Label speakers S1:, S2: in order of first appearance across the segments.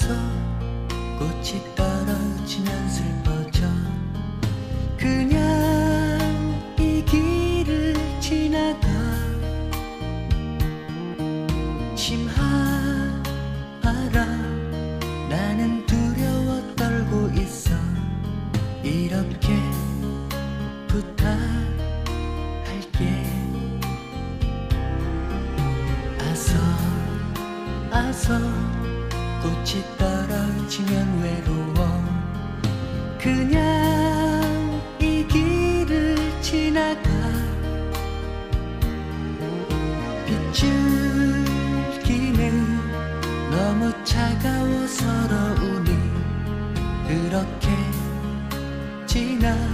S1: 흘러서 꽃이 떨어지면 슬퍼져. 그냥 이 길을 지나가. 심하라 나는 두려워 떨고 있어. 이렇게 부탁할게. 아서 아서. 꽃이 떨어지면 외로워. 그냥 이 길을 지나가. 빗줄기는 너무 차가워 서러우니 그렇게 지나가죠.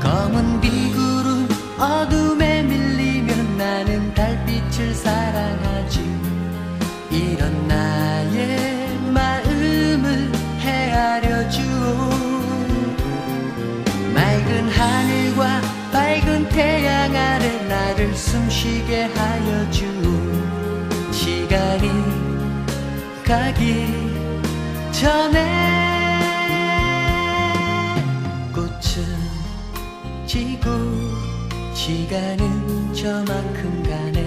S1: 검은 비구름 어둠 숨쉬게 하여 주오 시간이 가기 전에 꽃은 지고 시간은 저만큼 가네.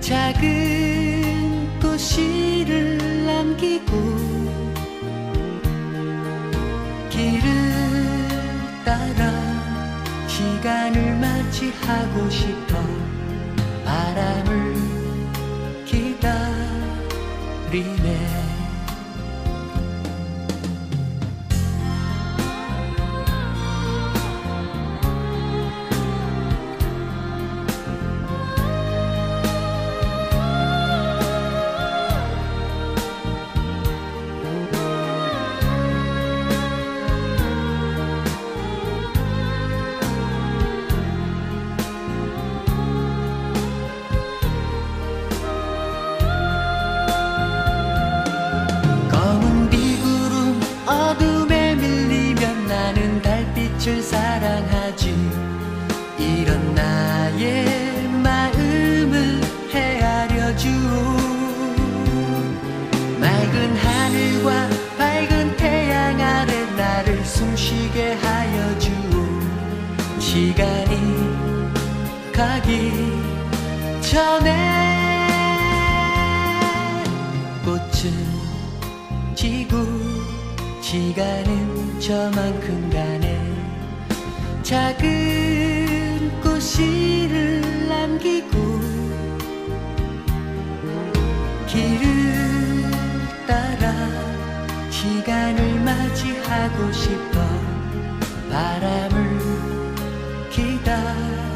S1: 작은 꽃씨를 남기고 시간을 맞이하고 싶어 바람을 기다리네 나의 마음을 헤아려 주오 맑은 하늘과 밝은 태양 아래 나를 숨쉬게 하여 주오 시간이 가기 전에 꽃은 지고 시간은 저만큼 가네. 작은 꽃씨 시간을 맞이하고 싶어. 바람을 기다리네